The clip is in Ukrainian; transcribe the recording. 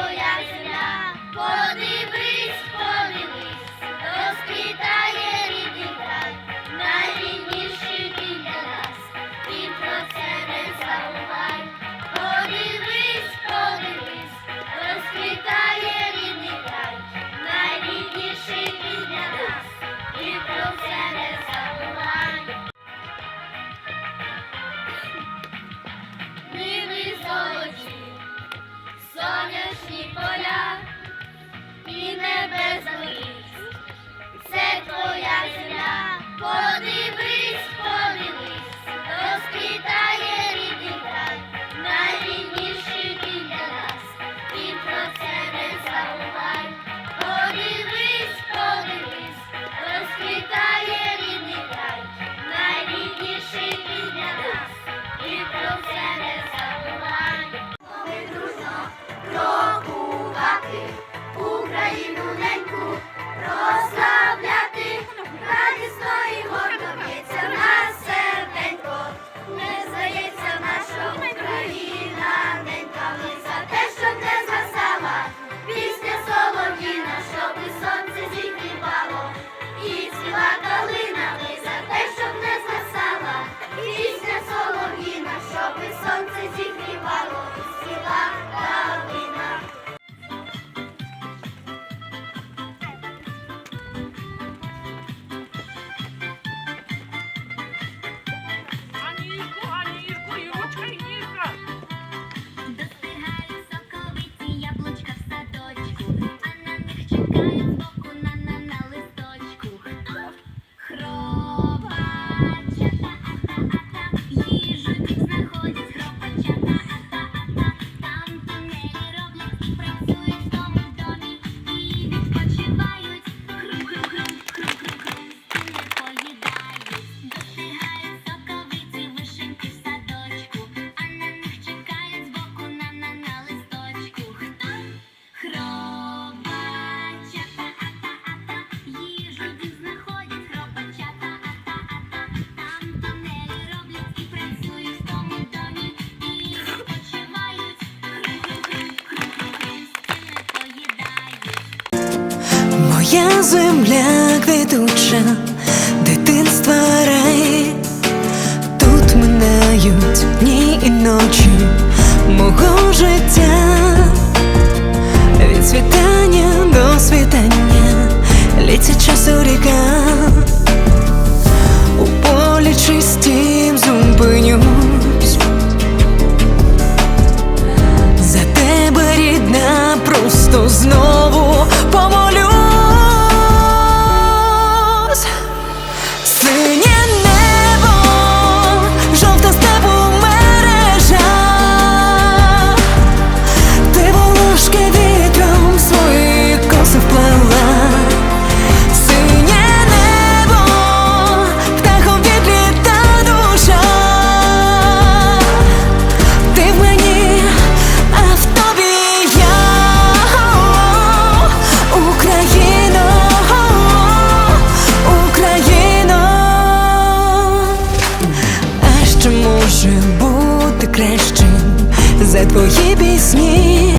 моя земля, подивись, подивись, розквітає рідний край, найрідніший він для нас, і про це не забувай. Подивись, подивись, розквітає рідний край, найрідніший він для нас, і про це не забувай. Милий золоті, соня і небесної. Це твоя земля, води. Моя земля квітуча, дитинства рай, тут минають дні і ночі мого життя, від світання до світання, лети час у ріка, у полі чистім зупинюсь за тебе просто знову. твої пісні.